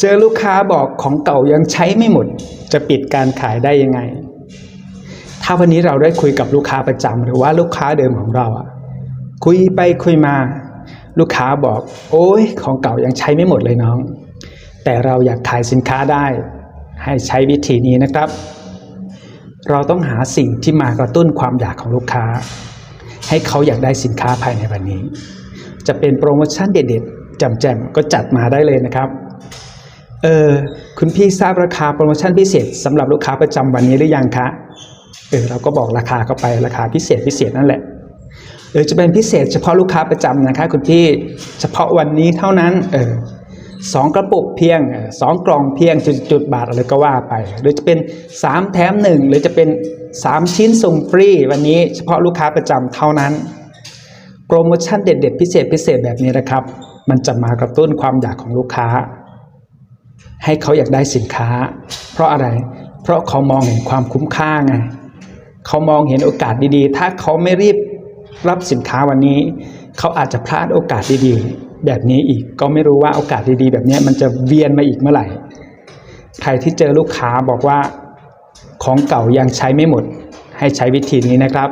เจอลูกค้าบอกของเก่ายังใช้ไม่หมด จะปิดการขายได้ยังไง ถ้าวันนี้เราได้คุยกับลูกค้าประจำหรือว่าลูกค้าเดิมของเราอะคุยไปคุยมา ลูกค้าบอก โอ้ยของเก่ายังใช้ไม่หมดเลยน้อง แต่เราอยากขายสินค้าได้ ให้ใช้วิธีนี้นะครับ เราต้องหาสิ่งที่มากระตุ้นความอยากของลูกค้า ให้เขาอยากได้สินค้าภายในวันนี้ จะเป็นโปรโมชั่นเด็ดๆแจมๆก็จัดมาได้เลยนะครับ เออคุณพี่ทราบราคาโปรโมชั่นพิเศษสำหรับลูกค้าประจำวันนี้หรือยังคะเออเราก็บอกราคาเข้าไปราคาพิเศษพิเศษนั่นแหละหรือจะเป็นพิเศษเฉพาะลูกค้าประจำนะคะ คุณพี่เฉพาะวันนี้เท่านั้นเออสองกระปุกเพียงสองกล่องเพียงจุดจุดบาทอะไรก็ว่าไป หรือจะเป็นสามแถมหนึ่งหรือจะเป็นสามชิ้นส่งฟรี วันนี้เฉพาะลูกค้าประจำเท่านั้น โปรโมชั่นเด็ด ๆ พิเศษพิเศษแบบนี้นะครับ มันจะมากระตุ้นความอยากของลูกค้า ให้เขาอยากได้สินค้า เพราะอะไร เพราะเขามองเห็นความคุ้มค่าไงเขามองเห็นโอกาสดีๆ ถ้าเขาไม่รีบรับสินค้าวันนี้ เขาอาจจะพลาดโอกาสดีๆ แบบนี้อีกก็ไม่รู้ว่าโอกาสดีๆ แบบนี้มันจะเวียนมาอีกเมื่อไหร่ ใครที่เจอลูกค้าบอกว่าของเก่ายังใช้ไม่หมด ให้ใช้วิธีนี้นะครับ